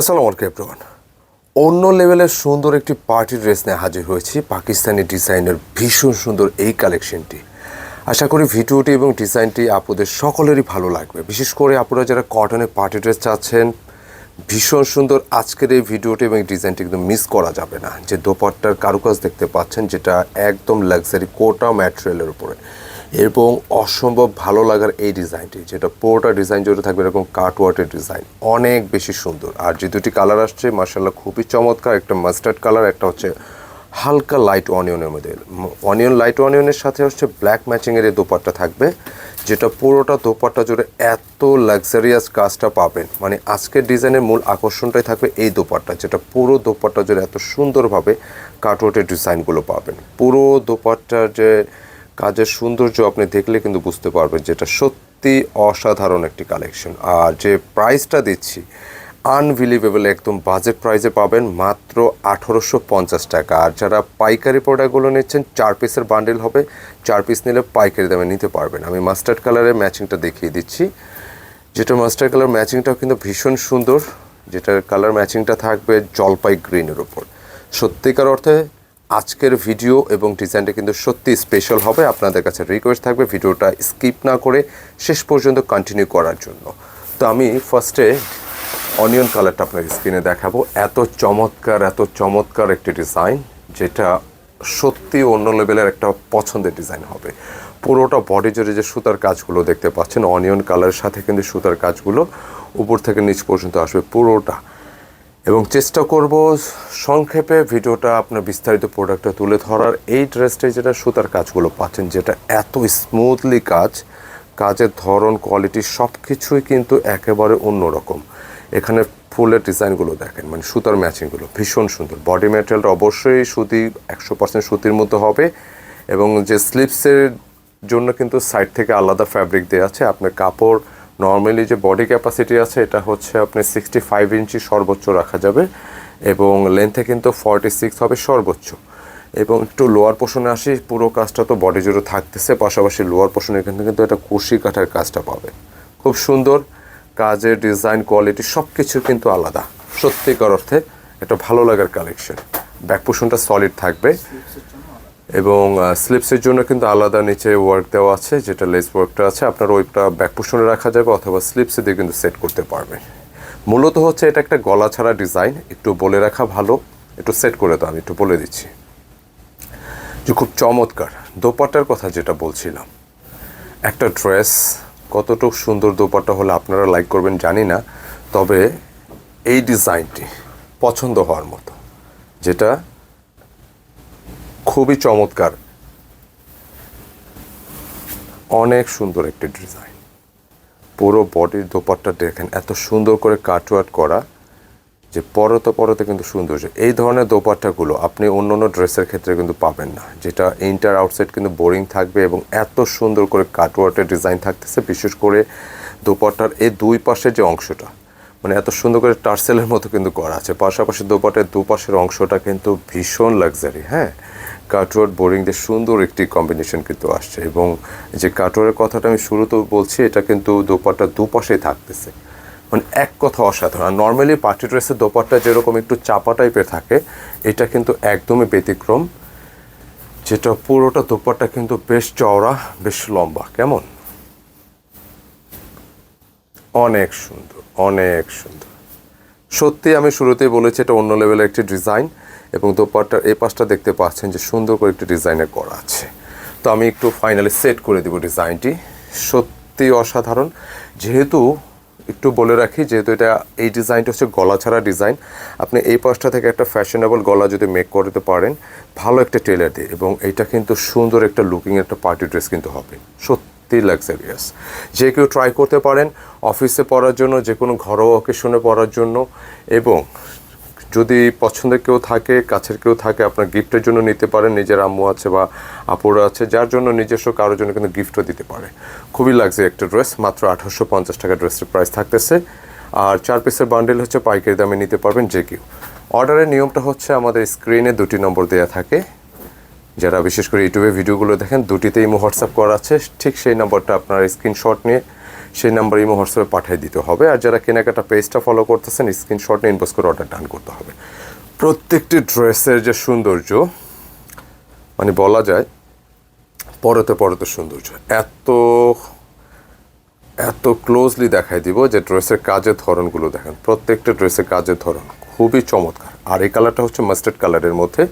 আসসালামু আলাইকুম এভরিওয়ান অন্য লেভেলের সুন্দর একটি পার্টি ড্রেস নিয়ে হাজির হয়েছি। পাকিস্তানি ডিজাইনের ভীষণ সুন্দর এই কালেকশনটি আশা করি ভিডিওটি এবং ডিজাইনটি আপুদের সকলেরই ভালো লাগবে। বিশেষ করে আপুরা যারা কটনের পার্টি ড্রেস চাচ্ছেন, ভীষণ সুন্দর আজকের এই ভিডিওটি এবং ডিজাইনটি একদম মিস করা যাবে না। যে দোপাট্টার কারুকাজ দেখতে পাচ্ছেন, যেটা একদম লাক্সারি কোটা ম্যাটেরিয়ালের উপরে। এবং অসম্ভব ভালো লাগার এই ডিজাইনটি, যেটা পুরোটা ডিজাইন জুড়ে থাকবে এরকম কাটওয়ার্টের ডিজাইন। অনেক বেশি সুন্দর। আর যে দুটি কালার আসছে মার্শাল্লাহ খুবই চমৎকার। একটা মাস্টার্ড কালার একটা হচ্ছে হালকা লাইট অনিয়নের মধ্যে। অনিয়ন লাইট অনিয়নের সাথে হচ্ছে ব্ল্যাক ম্যাচিংয়ের এই দোপাট্টা থাকবে, যেটা পুরোটা দোপাট্টা জুড়ে এত লাক্সারিয়াস কাজটা পাবেন। মানে আজকের ডিজাইনের মূল আকর্ষণটাই থাকবে এই দোপাট্টা, যেটা পুরো দোপাট্টা জুড়ে এত সুন্দরভাবে কাটওয়ার্টের ডিজাইনগুলো পাবেন। পুরো দোপাট্টার যে কাজের সৌন্দর্য আপনি দেখলে কিন্তু বুঝতে পারবেন যেটা সত্যি অসাধারণ একটি কালেকশন আর যে প্রাইসটা দিচ্ছি আনবিলিভেবল একদম বাজেট প্রাইসে পাবেন মাত্র আঠেরোশো পঞ্চাশ টাকা। আর যারা পাইকারি প্রোডাক্টগুলো নিচ্ছেন, চার পিসের বান্ডেল হবে। চার পিস নিলে পাইকারি দামে নিতে পারবেন। আমি মাস্টার্ড কালারের ম্যাচিংটা দেখিয়ে দিচ্ছি। যেটা মাস্টার কালার ম্যাচিংটাও কিন্তু ভীষণ সুন্দর। যেটার কালার ম্যাচিংটা থাকবে জলপাই গ্রিনের ওপর সত্যিকার অর্থে আজকের ভিডিও এবং ডিজাইনটা কিন্তু সত্যি স্পেশাল হবে। আপনাদের কাছে রিকোয়েস্ট থাকবে ভিডিওটা স্কিপ না করে শেষ পর্যন্ত কন্টিনিউ করার জন্য। তো আমি ফার্স্টে অনিয়ন কালারটা আপনার স্ক্রিনে দেখাবো। এত চমৎকার এত চমৎকার একটি ডিজাইন যেটা সত্যি অন্য লেভেলের একটা পছন্দের ডিজাইন হবে। পুরোটা বডি জুড়ে যে সুতার কাজগুলো দেখতে পাচ্ছেন অনিয়ন কালারের সাথে কিন্তু সুতার কাজগুলো উপর থেকে নিচ পর্যন্ত আসবে পুরোটা। এবং চেষ্টা করব সংক্ষেপে ভিডিওটা আপনার বিস্তারিত প্রোডাক্টটা তুলে ধরার। এই ড্রেসটাই যেটা সুতার কাজগুলো পাচ্ছেন, যেটা এত স্মুথলি কাজ, কাজের ধরন কোয়ালিটি সব কিছুই কিন্তু একেবারে অন্যরকম। এখানে ফুলের ডিজাইনগুলো দেখেন মানে সুতার ম্যাচিংগুলো ভীষণ সুন্দর। বডি ম্যাটেরিয়ালটা অবশ্যই সুতি, একশো পার্সেন্ট সুতির মতো হবে এবং যে স্লিপসের জন্য কিন্তু সাইড থেকে আলাদা ফ্যাব্রিক দেওয়া আছে। আপনার কাপড় নর্মালি যে বডি ক্যাপাসিটি আছে, এটা হচ্ছে আপনি সিক্সটি ফাইভ ইঞ্চি সর্বোচ্চ রাখা যাবে এবং লেন্থে কিন্তু ফর্টি সিক্স হবে সর্বোচ্চ। এবং একটু লোয়ার পোর্শনে আসি, পুরো কাজটা তো বডি জুড়ে থাকতেছে, পাশাপাশি লোয়ার পোর্শনে কিন্তু কিন্তু এটা কুশি কাঠার কাজটা পাবে। খুব সুন্দর, কাজের ডিজাইন কোয়ালিটি সব কিছু কিন্তু আলাদা। সত্যিকার অর্থে এটা ভালো লাগার কালেকশন ব্যাক পোর্শনটা সলিড থাকবে। এবং স্লিপসের জন্য কিন্তু আলাদা নিচে ওয়ার্ক দেওয়া আছে, যেটা লেস ওয়ার্কটা আছে। আপনার ওইটা ব্যাক পোর্শনে রাখা যাবে অথবা স্লিপসে দিয়ে কিন্তু সেট করতে পারবেন। মূলত হচ্ছে এটা একটা গলা ছাড়া ডিজাইন একটু বলে রাখা ভালো। একটু সেট করে তো আমি একটু বলে দিচ্ছি। যে খুব চমৎকার দোপাট্টার কথা যেটা বলছিলাম। একটা ড্রেস কতটুকু সুন্দর দোপাট্টা হলে আপনারা লাইক করবেন জানি না, তবে এই ডিজাইনটি পছন্দ হওয়ার মতো। যেটা খুবই চমৎকার। অনেক সুন্দর একটি ডিজাইন। পুরো বডির দোপাট্টা দেখেন, এত সুন্দর করে কাটওয়ার্ট করা যে পরতে পরতে কিন্তু সৌন্দর্য এই ধরনের দোপাট্টাগুলো আপনি অন্য অন্য ড্রেসের ক্ষেত্রে কিন্তু পাবেন না। যেটা ইন্টার, আউটসাইড কিন্তু বোরিং থাকবে এবং এত সুন্দর করে কাটওয়ার্টের ডিজাইন থাকতেছে, বিশেষ করে দোপাট্টার এই দুই পাশের যে অংশটা। মানে এত সুন্দর করে টার্সেলের মতো কিন্তু করা আছে। পাশাপাশি দোপাটের দুপাশের অংশটা কিন্তু ভীষণ লাক্সারি হ্যাঁ? কাটওয়ার্ড বোরিং দিয়ে সুন্দর একটি কম্বিনেশন কিন্তু আসছে এবং যে কাটওয়ারের কথাটা আমি শুরুতেও বলছি, এটা কিন্তু দোপাট্টা দুপাশেই থাকতেছে। মানে এক কথা অসাধারণ। আর নর্মালি পার্টি ড্রেসের দোপাট্টা যেরকম একটু চাপা টাইপের থাকে, এটা কিন্তু একদমই ব্যতিক্রম। যেটা পুরোটা দোপাট্টা কিন্তু বেশ চওড়া, বেশ লম্বা। কেমন? অনেক সুন্দর অনেক সুন্দর। সত্যি আমি শুরুতেই বলেছি, এটা অন্য লেভেলের একটি ডিজাইন এবং দোপাট্টার এই পাশটা দেখতে পাচ্ছেন যে সুন্দর করে একটি ডিজাইনে করা আছে। তো আমি একটু ফাইনালি সেট করে দেবো ডিজাইনটি। সত্যি অসাধারণ। যেহেতু একটু বলে রাখি, যেহেতু এটা এই ডিজাইনটা হচ্ছে গলা ছাড়া ডিজাইন, আপনি এই পাশটা থেকে একটা ফ্যাশনেবল গলা যদি মেক করতে পারেন, ভালো একটা টেলার দিয়ে এবং এটা কিন্তু সুন্দর একটা লুকিং একটা পার্টি ড্রেস কিন্তু হবে। সত্যি লাক্সারিয়াস যে কেউ ট্রাই করতে পারেন অফিসে পরার জন্য, যে কোনো ঘরোয়া অকেশনে পরার জন্য এবং যদি পছন্দের কেউ থাকে, কাছের কেউ থাকে, আপনার গিফটের জন্য নিতে পারেন, নিজের আম্মু আছে বা আপুরা আছে, যার জন্য নিজস্ব কারোর জন্য কিন্তু গিফটও দিতে পারে। খুবই লাগছে একটা ড্রেস মাত্র আঠারোশো পঞ্চাশ টাকা ড্রেসের প্রাইস থাকতেছে। আর চার পিসের বান্ডেল হচ্ছে পাইকারি দামে নিতে পারবেন যে কেউ। অর্ডারের নিয়মটা হচ্ছে আমাদের স্ক্রিনে দুটি নম্বর দেওয়া থাকে। যারা বিশেষ করে ইউটিউবে ভিডিওগুলো দেখেন, দুটিতেই হোয়াটসঅ্যাপ করা আছে। ঠিক সেই নম্বরটা আপনার স্ক্রিনশট নিয়ে সেই নাম্বার ইমো হোয়াটসঅ্যাপে পাঠিয়ে দিতে হবে। আর যারা কেনাকাটা পেজটা ফলো করতেছেন স্ক্রিনশট নিয়ে ইনবক্স করে অর্ডার ডান করতে হবে। প্রত্যেকটি ড্রেসের যে সৌন্দর্য মানে বলা যায়, পরতে পরতে সৌন্দর্য। এত এত ক্লোজলি দেখাই দিব যে ড্রেসের কাজের ধরনগুলো দেখেন। প্রত্যেকটা ড্রেসের কাজের ধরন খুবই চমৎকার। আর এই কালারটা হচ্ছে মাস্টার্ড কালারের মধ্যে।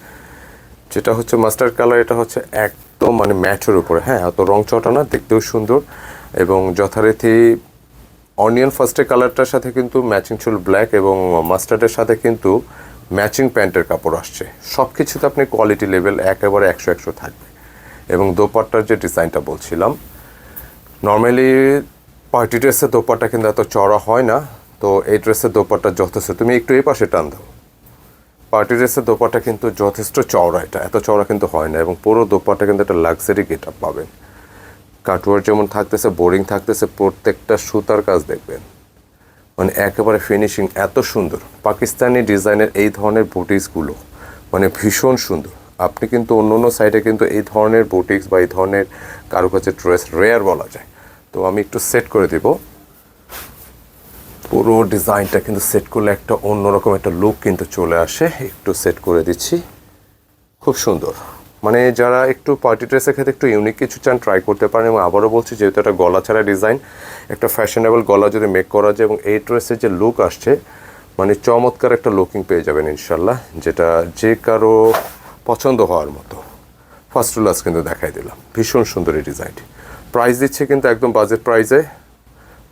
যেটা হচ্ছে মাস্টার্ড কালার এটা হচ্ছে একদম মানে ম্যাচের উপরে। হ্যাঁ এত রং চটা না দেখতেও সুন্দর। এবং যথারীতি অনিয়ন ফার্স্টের কালারটার সাথে কিন্তু ম্যাচিং ছিল ব্ল্যাক এবং মাস্টার্ডের সাথে কিন্তু ম্যাচিং প্যান্টের কাপড় আসছে। সব কিছুতে আপনি কোয়ালিটি লেভেল একেবারে একশো একশো থাকবে। এবং দোপাট্টার যে ডিজাইনটা বলছিলাম নর্মালি পার্টি ড্রেসের দোপাট্টা কিন্তু এত চড়া হয় না, তো এই ড্রেসের দোপাট্টা যথেষ্ট। তুমি একটু এই পাশে টান দাও। পার্টি ড্রেসের দোপাট্টা কিন্তু যথেষ্ট চওড়া এটা, এত চওড়া কিন্তু হয় না এবং পুরো দোপাট্টা কিন্তু একটা লাক্সারি গেট আপ পাবেন। কাটওয়ার যেমন থাকতেছে, বোরিং থাকতেছে, প্রত্যেকটা সুতার কাজ দেখবেন। মানে একেবারে ফিনিশিং এত সুন্দর। পাকিস্তানি ডিজাইনের এই ধরনের বুটিক্সগুলো মানে ভীষণ সুন্দর। আপনি কিন্তু অন্য অন্য সাইডে কিন্তু এই ধরনের বুটিক্স বা এই ধরনের কারুকাজের ড্রেস রেয়ার বলা যায়। তো আমি একটু সেট করে দেব। পুরো ডিজাইনটা কিন্তু সেট করলে একটা অন্যরকম একটা লুক কিন্তু চলে আসে। একটু সেট করে দিচ্ছি। খুব সুন্দর। মানে যারা একটু পার্টি ড্রেসের ক্ষেত্রে একটু ইউনিক কিছু চান ট্রাই করতে পারেন এবং আবারও বলছি, যেহেতু একটা গলা ছাড়া ডিজাইন একটা ফ্যাশনেবল গলা যদি মেক করা যায় এবং এই ড্রেসের যে লুক আসছে মানে চমৎকার একটা লুকিং পেয়ে যাবেন ইনশাল্লাহ, যেটা যে কারও পছন্দ হওয়ার মতো। ফার্স্ট লাস কিন্তু দেখাই দিলাম। ভীষণ সুন্দর এই ডিজাইনটি প্রাইস দিচ্ছে কিন্তু একদম বাজেট প্রাইসে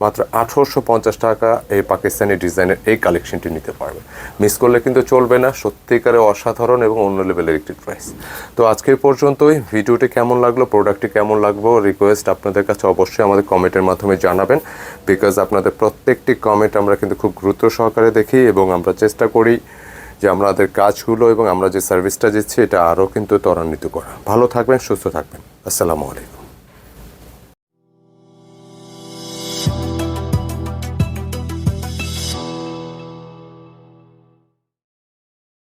মাত্র আঠারোশো পঞ্চাশ টাকা এই পাকিস্তানি ডিজাইনের এই কালেকশনটি নিতে পারবে। মিস করলে কিন্তু চলবে না, সত্যিকারে অসাধারণ এবং অন্য লেভেলের একটি প্রাইস তো আজকের পর্যন্তই। ভিডিওটি কেমন লাগল প্রোডাক্টটি কেমন লাগল রিকোয়েস্ট আপনাদের কাছে অবশ্যই আমাদের কমেন্টের মাধ্যমে জানাবেন। বিকজ আপনাদের প্রত্যেকটি কমেন্ট আমরা কিন্তু খুব গুরুত্ব সহকারে দেখি এবং আমরা চেষ্টা করি যে আমাদের কাজগুলো এবং আমরা যে সার্ভিসটা দিচ্ছি, এটা আরও কিন্তু ত্বরান্বিত করা। ভালো থাকবেন, সুস্থ থাকবেন। আসসালামু আলাইকুম।